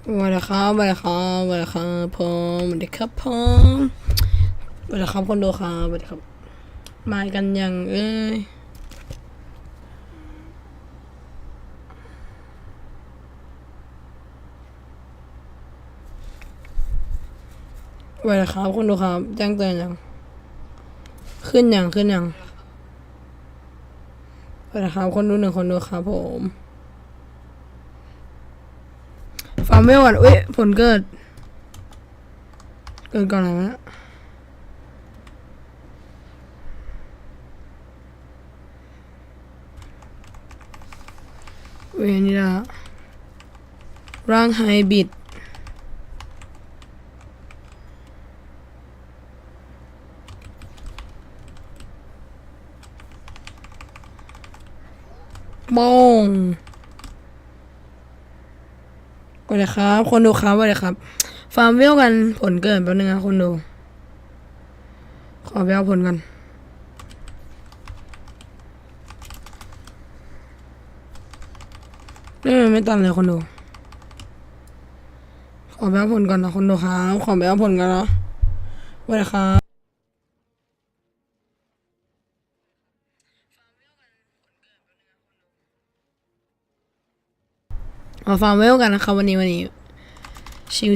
วัสดีครับสวัสดีครับสวัสดีครับผมสวัสดีครับผมสวัสดีครับคนดูครับสวัสดีครับ มากันยังเอ้ยสวัสดีครับคนดูครับแจ้งเตือนยัง ขึ้นยังขึ้นยังสวัสดีครับคนดูหนึ่งคนดูครับผม ฟาร์มเวลก่อนอุ้ยผลเกิด เกิดก่อนอะไรนะ เวนิลาร่างไฮบริดโป้งส วัสดีครับ คนดูครับสวัสดีครับ ฟาร์มเวลกันผลเกิดแป๊บนึงนะคนดู ขอไปเอาผลกันนี่ไม่ตันเลยคนดู ขอไปเอาผลก่อนนะคนดูครับ ขอไปเอาผลกันนะสวัสดีครับ มาฟาร์มเวลกันนะครับวันนี้วันนี้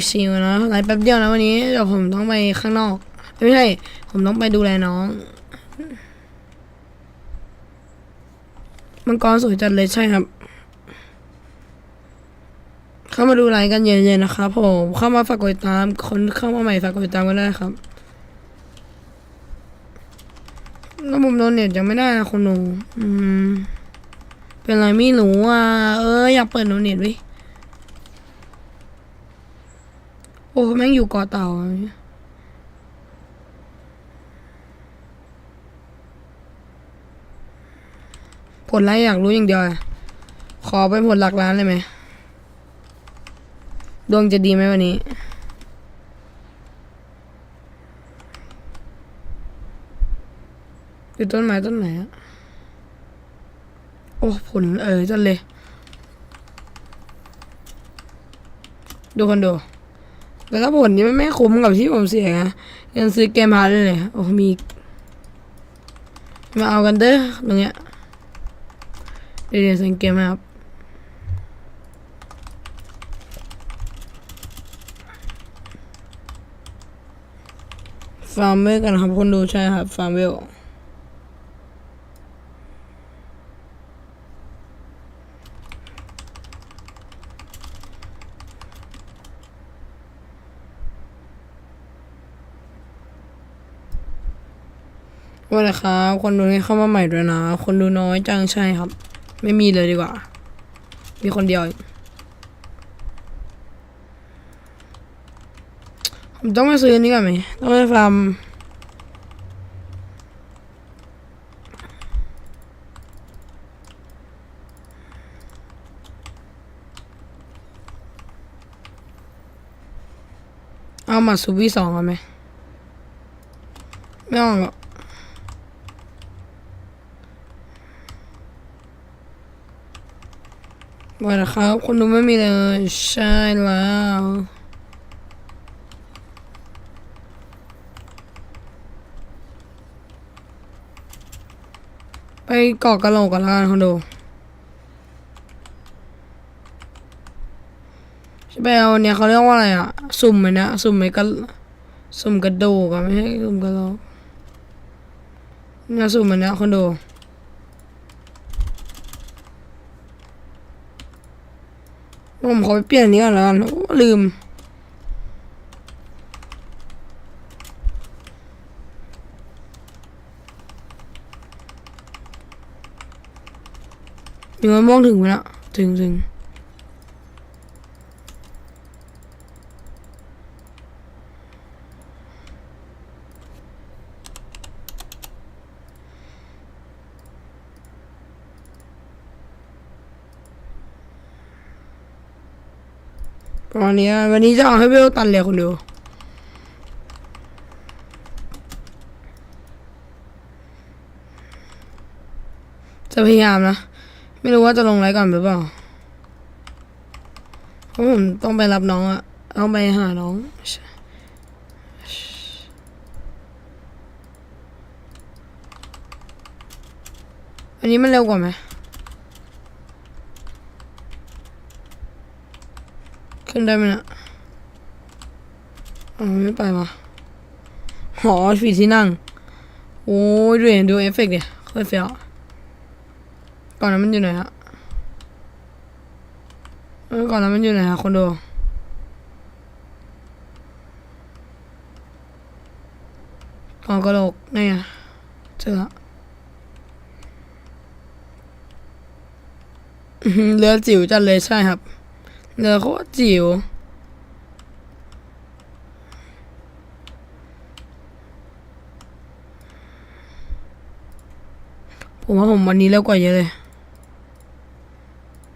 ชิวๆนะไลฟ์แป๊บเดียวนะวันนี้เดี๋ยวผมต้องไปข้างนอก ไม่ใช่ ผมต้องไปดูแลน้องมังกรสวยจัดเลยใช่ครับ เข้ามาดูไลฟ์กันเย็นๆนะครับผมเข้ามาฝากกดติดตาม คนเข้ามาใหม่ฝากกดติดตามกันได้ครับแล้วมุมโดนเน็ตยังไม่ได้นะคนหนู อืม เป็นไรไม่รู้อะ เอออยากเปิดโดนเน็ตว้ย โอ้แม่งอยู่เกาะเต่าผลอะไรอยากรู้อย่างเดียวอะขอเป็นผลหลักล้านเลยไหมดวงจะดีไหมวันนี้อยู่ต้นไม้ต้นไหนอะโอ้ผลเออจันเลย ดูคนดู แต่ถ้าผลนี้ไม่ไม่คุ้มกับที่ผมเสียไงยังซื้อเกมพาร์ทเลย โอ้มี มาเอากันเด้อตรงเนี้ย เดี๋ยวเดี๋ยวซื้อเกมมาครับฟาร์มเวลกันครับคนดูใช่ครับ ฟาร์มเวลว่าเลย ครับคนดูนี่เข้ามาใหม่ด้วยนะ คนดูน้อยจังใช่ครับ ไม่มีเลยดีกว่า มีคนเดียวผมต้องมาซื้อนี้ก่อนไหมต้องไปฟาร์มเอามาซูบี้สองกันไหมไม่เอาหรอก วันนะครับ คนดูไม่มีเลย ใช่แล้วไปเกาะกระโหลกกันแล้วกันคนดูจะไปเอาเนี่ยเขาเรียกว่าอะไรอะสุ่มไหมนะสุ่มไหมกระสุ่มกระโดูกอะไม่ใช่สุ่มกระโหลกเนี่ยสุ่มมันนี้ยคนดู ผมขอไปเปลี่ยนอันนี้ก่อนแล้วกันลืม มีมะม่วงถึงไปแล้วถึงถึง ประมาณนี้วันนี้จะเอาให้เวลตันเลยคนดูจะพยายามนะ ไม่รู้ว่าจะลงไลฟ์ก่อนหรือเปล่าเพราะผมต้องไปรับน้องอะต้องไปหาน้องอันนี้มันเร็วกว่าไหม ขึ้นได้ไหมเนะอ๋อไม่ไปวะหอฝีที่นั่ง โอ้ยดูเห็นดูเอฟเฟกต์ดิโคตรเฟี้ยวก่อนนั้นมันอยู่ไหนฮะเออก่อนนั้นมันอยู่ไหนฮะคนดูกองกระโหลกนี่ไงเจอละอื้อหือเรือจิ๋วจัดเลยใช่ครับ เรือโคตรจิ๋วผมว่าผมวันนี้เร็วกว่าเยอะเลย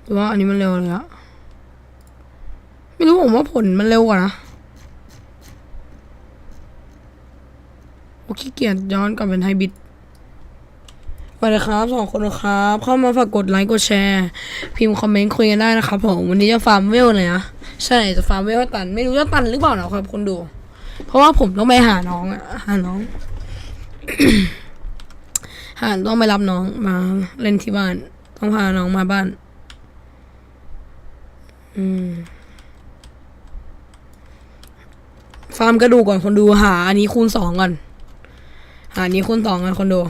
หรือว่าอันนี้มันเร็วเลยอะไม่รู้ผมว่าผลมันเร็วกว่านะโอ้ขี้เกียจย้อนกลับเป็นไฮบิด สวัสดีครับสองคนนะครับ เข้ามาฝากกดไลค์กดแชร์ พิมพ์คอมเมนต์คุยกันได้นะครับผมวันนี้จะฟาร์มเวลเลยนะใช่จะฟาร์มเวลตัน ไม่รู้จะตันหรือเปล่านะครับคนดู เพราะว่าผมต้องไปหาน้องอะหาน้องหาต้องไปรับน้องมาเล่นที่บ้าน ต้องพาน้องมาบ้าน อืมฟาร์มกระดูกก่อนคนดูหา อันนี้คูณสองก่อนหาอันนี้คูณสองก่อนคนดู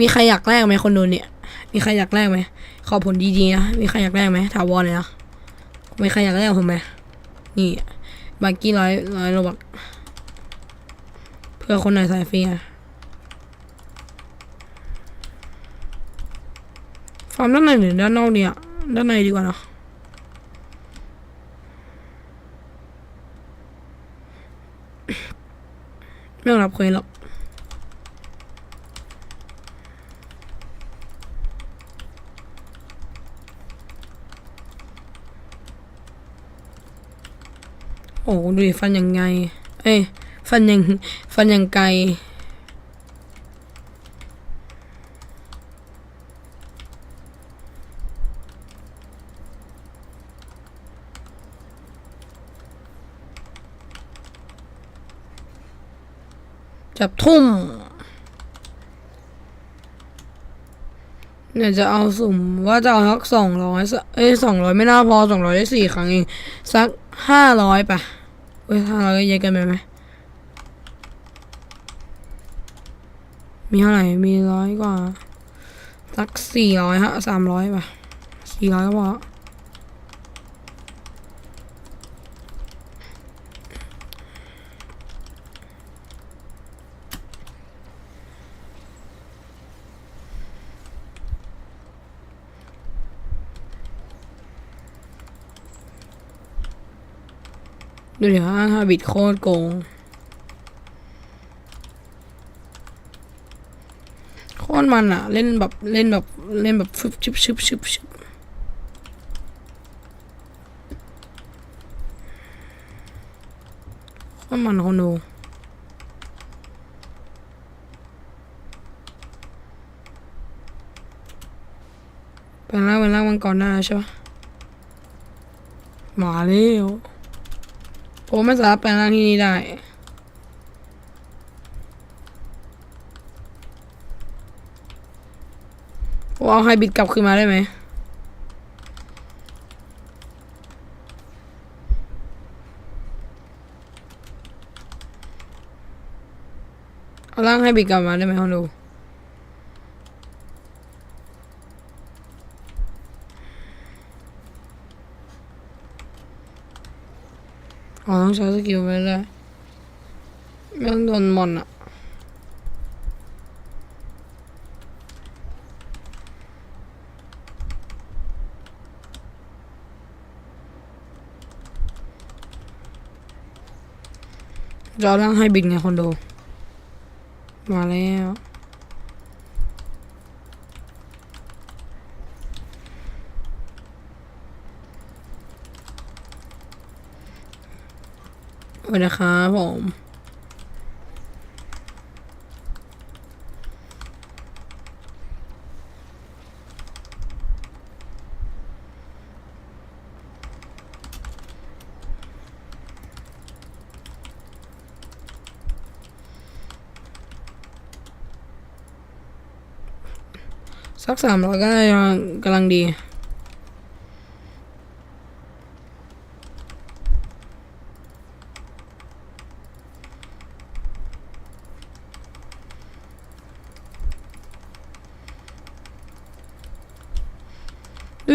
มีใครอยากแลกไหมคนดูเนี่ย มีใครอยากแลกไหมขอผลดีๆนะ มีใครอยากแลกไหมถาวรเลยนะมีใครอยากแลกผมไหมนี่บักกี้ร้อยร้อยโลบักเพื่อคนไหนสายฟรีอะฟาร์มด้านในหรือด้านนอกเนี่ย ด้านในดีกว่าเนะไม่รับเควสหรอก โอ้ดูดิฟันยังไง เอ้ยฟันยังฟันยังไกลจับทุ่ม เนี่ยจะเอาสุ่มว่าจะเอาสักสองร้อยเอ้ยสองร้อยไม่น่าพอสองร้อยได้สี่ครั้งเองสักห้าร้อยปะเว้ยห้าร้อยก็เยอะเกันไปไหมมีเท่าไหร่มีร้อยกว่าสักสี่ร้อยฮะสามร้อยป่ะสี่ร้อยก็พอ ดูเดี๋ยวห้าบิตโคตรโกง โคตรมันอะเล่นแบบเล่นแบบเล่นแบบฟึบชึบชึบชึบชึบโคตรมันคนดูเป็นร่างเป็นร่างมังกรได้ใช่ปะมาเร็ว ผมไม่สามารถแปลงร่างที่นี่ได้ ผมเอาไฮบิดกลับคืนมาได้ไหมเอาร่างไฮบิดกลับมาได้ไหมคนดู อ๋อต้องใช้สกิลไปเลยไม่ต้องโดนมอนอะจะเอาร่างให้บินไงคนดู มาแล้ว ไปนะครับผมสักสามร้อยก็ยังกำลังดี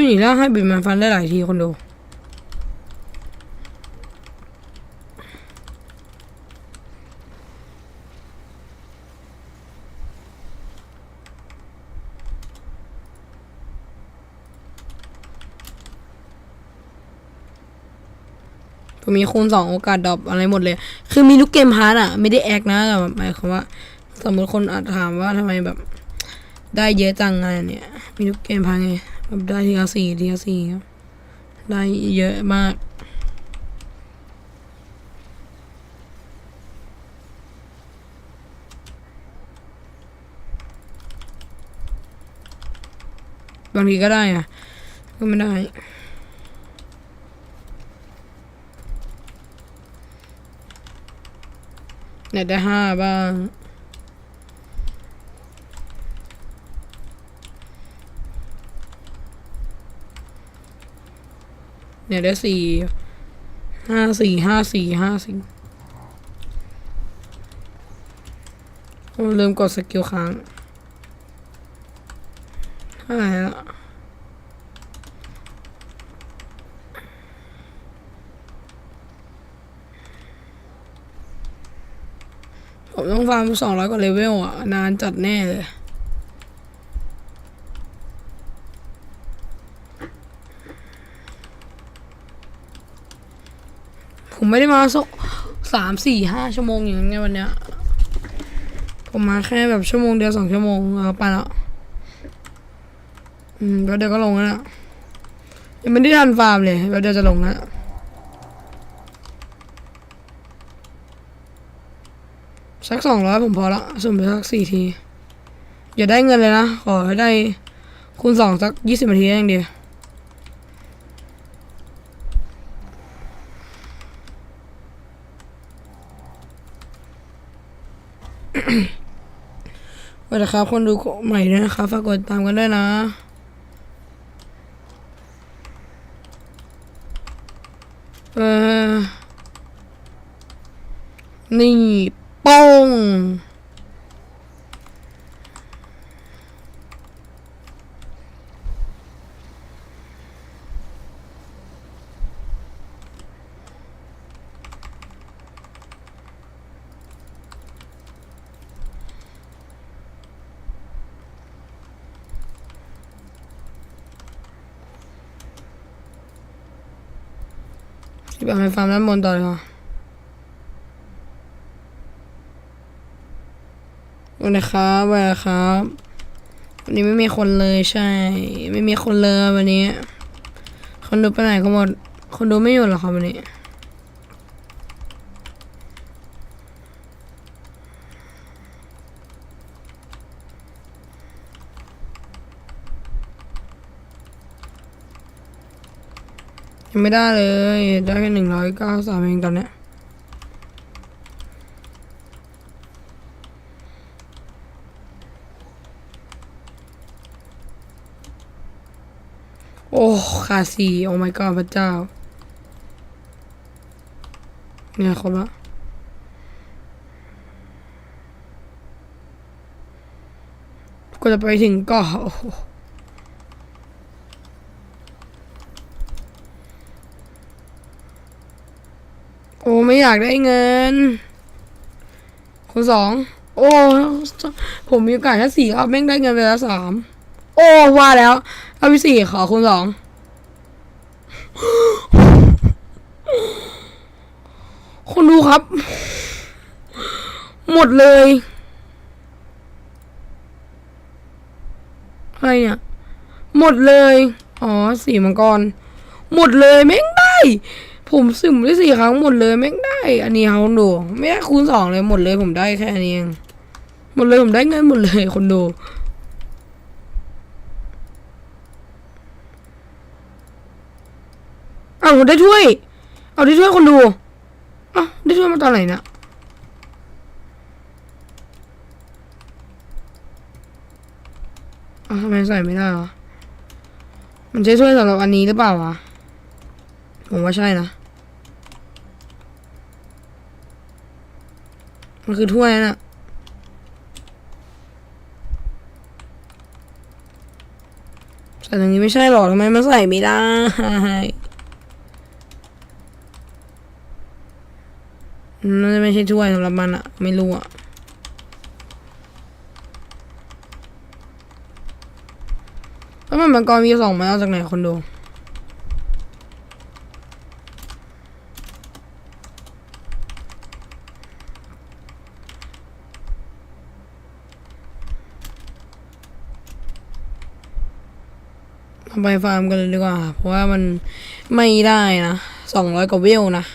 หนีแล้วให้บิดมันฟันได้หลายทีคนดูผมมีคูณสองโอกาสดรอปอะไรหมดเลย คือมีลูกเกมฮาร์ดอะไม่ได้แอคนะแต่แบบหมายความว่า สมมติคนอาจถามว่าทำไมแบบ ได้เยอะจังไงเนี่ย มีลูกเกมพาไง แบบได้ทีละสี่ทีละสี่ครับ ได้เยอะมากบางทีก็ได้อะก็ไม่ได้เนี่ยได้ห้าบ้าง เนี่ยได้สี่ห้าสี่ห้าสี่ห้าสี่โอ้ลืมกดสกิลค้างเท่าไหร่ละผมต้องฟาร์มสองร้อยกว่าเลเวลอะ นานจัดแน่เลย ผมไม่ได้มาสักสามสี่ห้าชั่วโมงอย่างเงี้ยวันเนี้ย ผมมาแค่แบบชั่วโมงเดียวสองชั่วโมงแล้วไปแล้ว อืมแล้วเดี๋ยวก็ลงแล้วนะยังไม่ได้ทันฟาร์มเลยแล้วเดี๋ยวจะลงแล้วสักสองร้อยผมพอละสุ่มไปสักสี่ที อย่าได้เงินเลยนะ ขอให้ได้คูณสองสักยี่สิบนาทีเองเดียว ส วัสดีครับ คนดูใหม่ด้วยนะครับฝากกดติดตามกันด้วยนะ เออ นี่ป้อง ที่แบบไปฟาร์มด้านบนต่อเลยค่ะวันนะครับวันนะครับวันนี้ไม่มีคนเลยใช่ ไม่มีคนเลยวันนี้ คนดูไปไหนก็หมด คนดูไม่อยู่หรอครับวันนี้ ไม่ได้เลย ได้แค่หนึ่งร้อยเก้าสามเองตอนเนี้ยโอ้ขาดสี่โอ้ my god พระเจ้า เนี่ยครบละก็จะไปถึงก็โอ้โห โอ้ ไม่อยากได้เงิน คนสอง โอ้ ผมมีโอกาสแค่สี่ครับแม่งได้เงินไปแล้วสาม โอ้ ว่าแล้วเอาไปสี่ขอคุณสอง คนดูครับ หมดเลยอะไรเนี่ยหมดเลย อ๋อ สี่มังกร หมดเลยแม่งได้ ผมสุ่มได้สี่ครั้งหมดเลยแม่งได้ อันนี้เขาดูไม่ได้คูณสองเลยหมดเลย ผมได้แค่นี้เองหมดเลยผมได้เงินหมดเลยคนดูอ้าผมได้ถ้วย เอาได้ถ้วยคนดูอ้าได้ถ้วยมาตอนไหนนะอ้าทำไมใส่ไม่ได้วะมันใช้ถ้วยสำหรับอันนี้หรือเปล่าวะผมว่าใช่นะ มันคือถ้วยน่ะใส่ตรงนี้ไม่ใช่หรอทำไมมันใส่ไม่ได้น่าจะไม่ใช่ถ้วยสำหรับมันอะไม่รู้อะแล้วมันมังกรมีสองมันเอาจากไหนคนดู ไปฟาร์มกันเลยดีกว่า เพราะว่ามันไม่ได้นะสองร้อยกว่าเวลนะ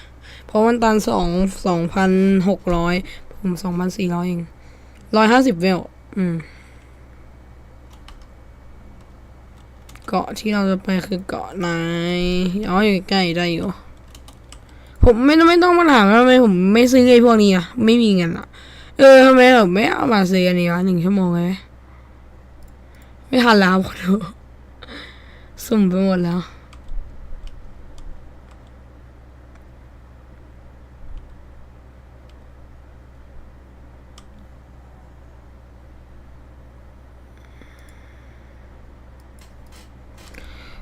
เพราะมันตันสองสองพันหกร้อยผมสองพันสี่ร้อยเองร้อยห้าสิบเวล อืม เกาะที่เราจะไปคือเกาะไหนอ๋ออยู่ใกล้ได้อยู่ ผมไม่ไม่ต้องมาถามว่าทำไมผมไม่ซื้อไอ้พวกนี้อะไม่มีเงินอะเออทำไมผมไม่เอามาซื้ออันนี้วะหนึ่งชั่วโมงเลยไม่ทันแล้วขอโทษ สุ่มไปหมดแล้ว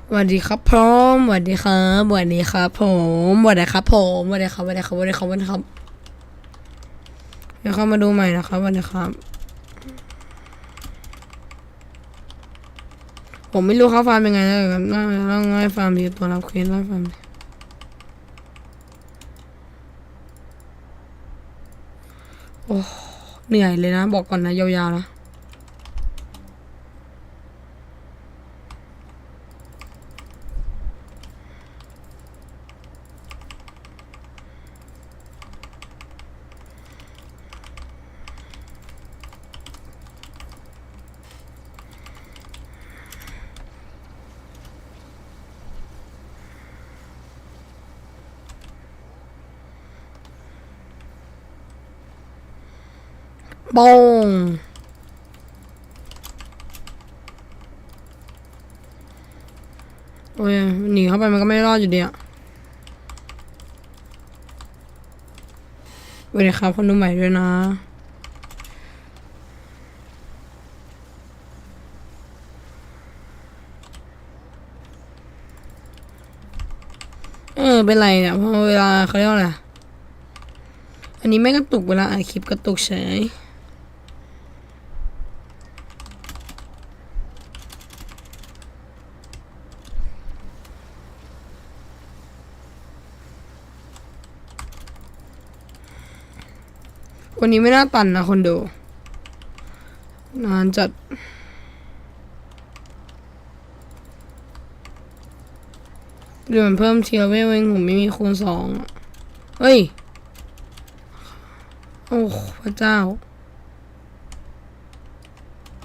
สวัสดีครับพร้อมสวัสดีครับสวัสดีครับผมสวัสดีครับผมสวัสดีครับสวัสดีครับสวัสดีครับสวัสดีครับเดี๋ยวเข้ามาดูใหม่นะครับสวัสดีครับ ผมไม่รู้เขาฟาร์มยังไงนะครับน่าต้องให้ฟาร์มดีตัวรับเคสไล่ฟาร์มโอ้เหนื่อยเลยนะ บอกก่อนนะยาวๆนะ โป้งโอ้ยหนีเข้าไปมันก็ไม่รอดอยู่ดีอะสวัสดีครับคนดูใหม่ด้วยนะเออเป็นไรเนี่ยเพราะเวลาเขาเรียกว่าอะไรอันนี้ไม่กระตุกเวลาอัดคลิปกระตุกเฉย วันนี้ไม่น่าตันนะคนดูนานจัด เดี๋ยวมันเพิ่มเทียร์เวลเองผมไม่มีคูณสองเฮ้ย โอ้พระเจ้า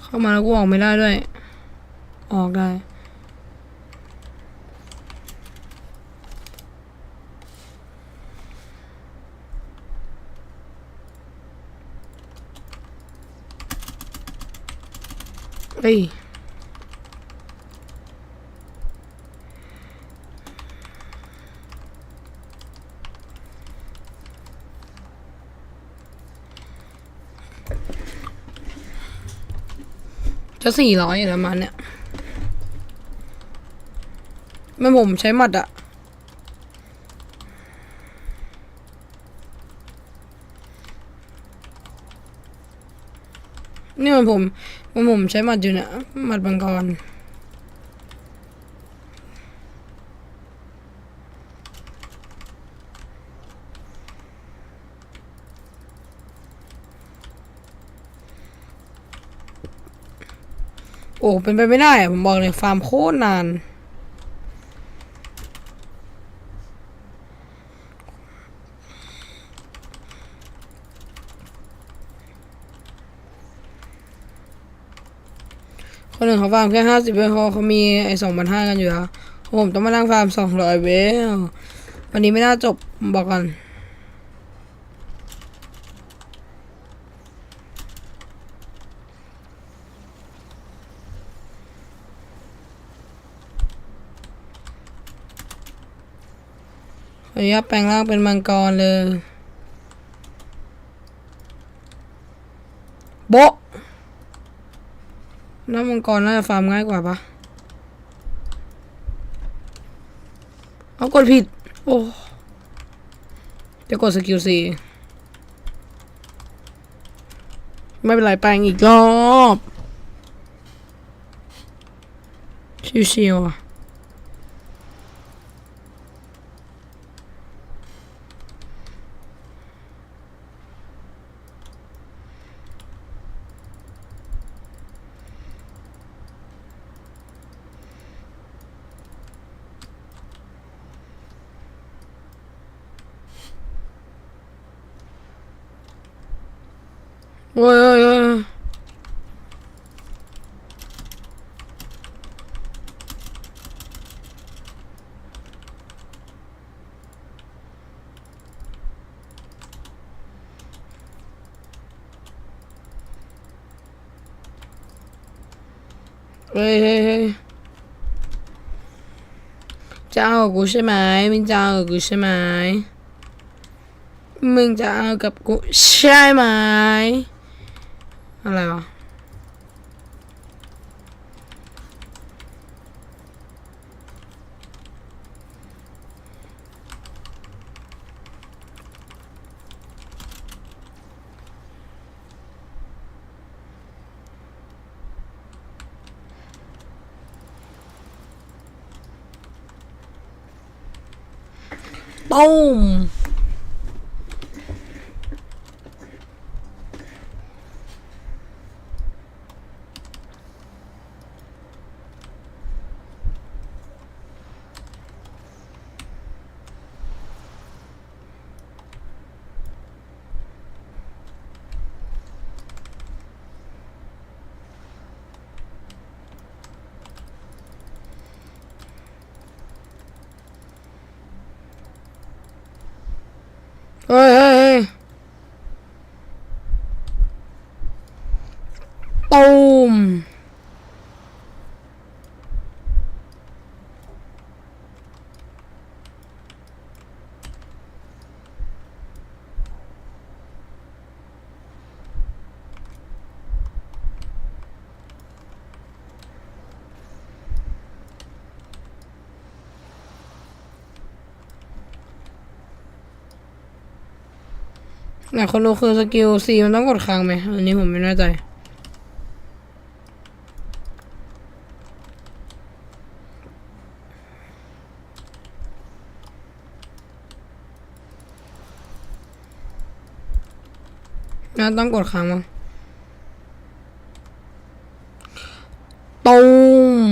เข้ามาแล้วกูออกไม่ได้ด้วย ออกได้ ฮ้ยจะสี่ร้อยอยู่แล้วมันเนี่ยแม่ผมใช้หมัดอะ นี่มันผมมันผมใช้มัดอยู่เนี่ยมัดบังกรโอ้เป็นไปไม่ได้ผมบอกเลยฟาร์มโคตรนาน นึ่งเขาฟาร์มแค่ห้าสิบเบลเขาเขามีไอ้สองพันห้ากันอยู่แล้ผมต้องมานั่งฟาร์มสองร้อยเบลวันนี้ไม่น่าจบบอกกันขออนุญาตแปลงร่างเป็นมังกรเลยโบ๊ะ น้ำมังกรน่าจะฟาร์มง่ายกว่าปะเอากดผิด โอ้จะกดสกิลสี่ไม่เป็นไรแปลงอีกรอบ ชิวๆอะ ฮ้ยเฮ้ยเฮ้ยจะเอากับกูใช่ไหมมึงจะเอากับกูใช่ไหมมึงจะเอากับกูใช่ไหมอะไรวะ ตุ้ม เฮ้ยเฮ้ หลายคนรู้คือสกิลซีมันต้องกดค้างไหมอันนี้ผมไม่แน่ใจน่าต้องกดค้างมั้งตูม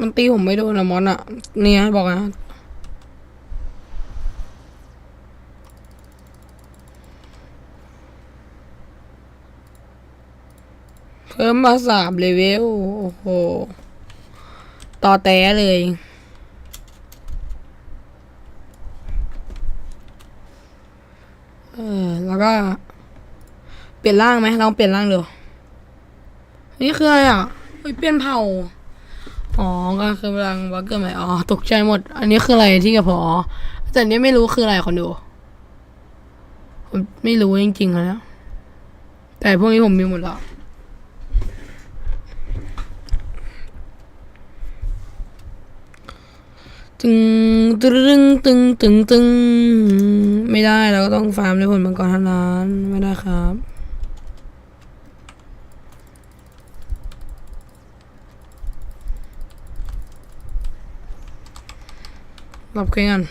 มัน ตีผมไม่โดนอะมอนอะเนี่ยบอกนะเพิ่มมาสามเลเวลโอ้โห ต่อแต่เลยเออแล้วก็ เปลี่ยนร่างไหมลองเปลี่ยนร่างดูนี่คืออะไรอะเฮ้ยเปลี่ยนเผ่า อ๋อก็คือพลังบักเกอร์ใหม่อ๋อตกใจหมด อันนี้คืออะไรที่กับพอแต่อันนี้ไม่รู้คืออะไรคนดูผมไม่รู้จริงๆแล้วแต่พวกนี้ผมมีหมดแล้วตึงตึงตึงตึงตึงไม่ได้เราก็ต้องฟาร์มด้วยผลมังกรเท่านั้นไม่ได้ครับ รับเคกัน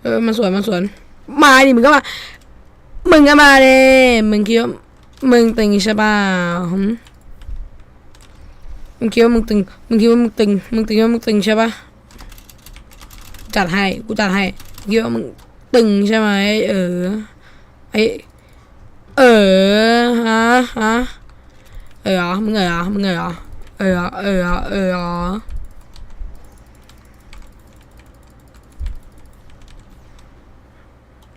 เออมันสวยมันสวยมาดิมึงก็มา มึงก็มาเลยมึงคิดว่ามึงตึงใช่ป่ะมึงคิดว่ามึงตึง มึงคิดว่ามึงตึง มึงตึงว่ามึงตึงใช่ป่ะ จัดให้ กูจัดให้มึงคิดว่ามึงตึงใช่ไหมเออ ไอเออฮะฮะเออเหรอมึงเออเหรอมึงเออ เออเออเออ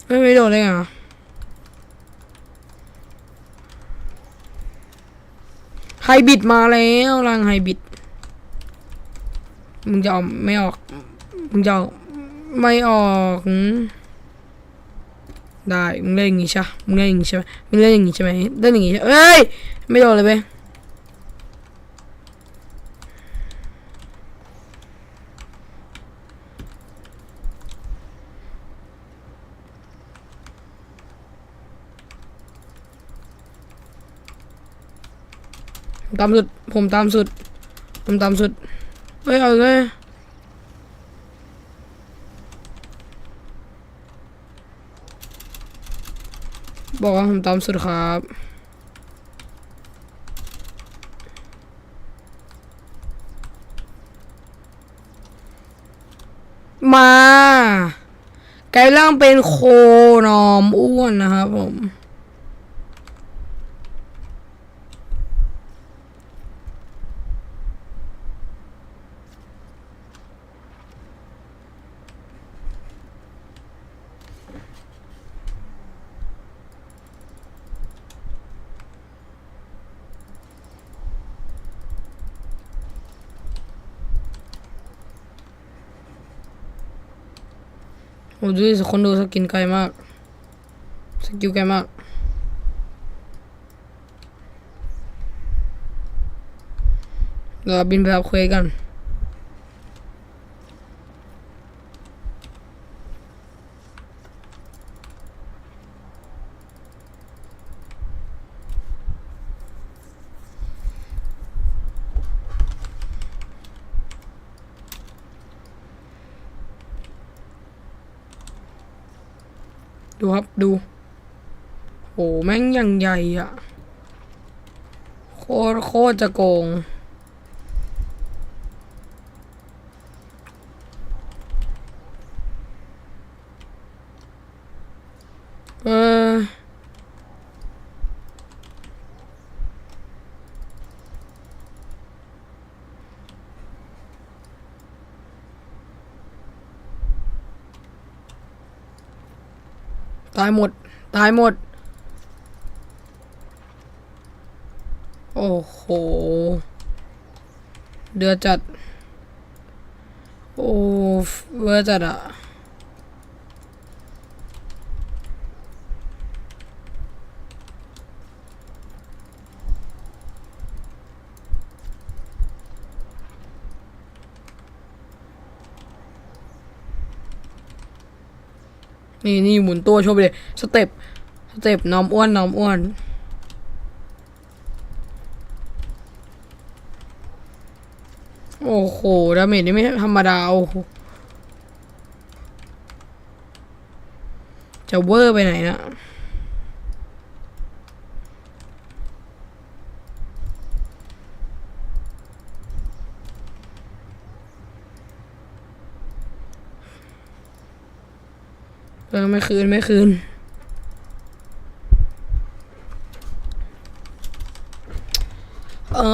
ไม่ไม่โดนได้ไงวะบิดมาแล้วรังไฮบิด มึงจะเอาไม่ออก มึงจะเอาไม่ออกได้ มึงเล่นอย่างงี้ใช่มึงเล่นอย่างงี้ใช่ไหมมึงเล่นอย่างงี้ใช่ไหมเล่นอย่างงี้เอ้ย ไม่โดนเลยเว้ย ตามสุด ผมตามสุด ผมตามสุด เฮ้ย เอาเลยบอกว่าผมตามสุดครับ มาไกลล่างเป็นโคนอมอ้วนนะครับผม ดูสิคนดูสกินไกลมาก สกิลไกลมากเดี๋ยวเราบินไปรับเควสกัน ดู ครับดู โห แม่งยังใหญ่อะโคตรโคตรจะโกง เออ ตายหมด ตายหมด โอ้โห เดือดจัด โอ้เวอร์จัดอะ นี่นี่หมุนตัวโชว์ไปเลยสเต็ปสเต็ปน้อมอ้วนน้อมอ้วนโอ้โหดาเมจนี่ไม่ธรรมดาโอ้โหจะเวอร์ไปไหนนะ เออไม่คืน ไม่คืนออ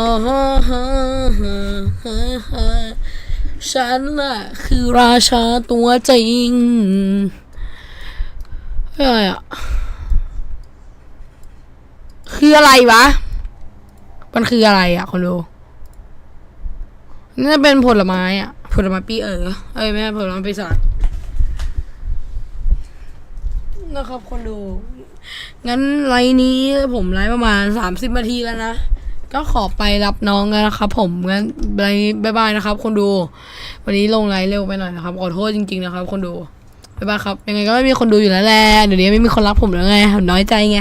ฉันน่ะ คือราชาตัวจริงเฮ้ยอะไรอะ คืออะไรวะ มันคืออะไรอะคนดูน่าจะเป็นผลไม้อะ ผลไม้ปีเอ๋อเอ้ยไม่ใช่ผลไม้ปีศาจ นะครับคนดู งั้นไลน์นี้ผมไลน์ประมาณสามสิบนาทีแล้วนะ ก็ขอไปรับน้องกันนะครับผม งั้นไลน์บายบายนะครับ คนดู วันนี้ลงไลน์เร็วไปหน่อยนะครับ ขอโทษจริง ๆ นะครับ คนดูบายบายครับ ยังไงก็ไม่มีคนดูอยู่แล้วแหละ เดี๋ยวนี้ไม่มีคนรักผมแล้วไงผมน้อยใจไง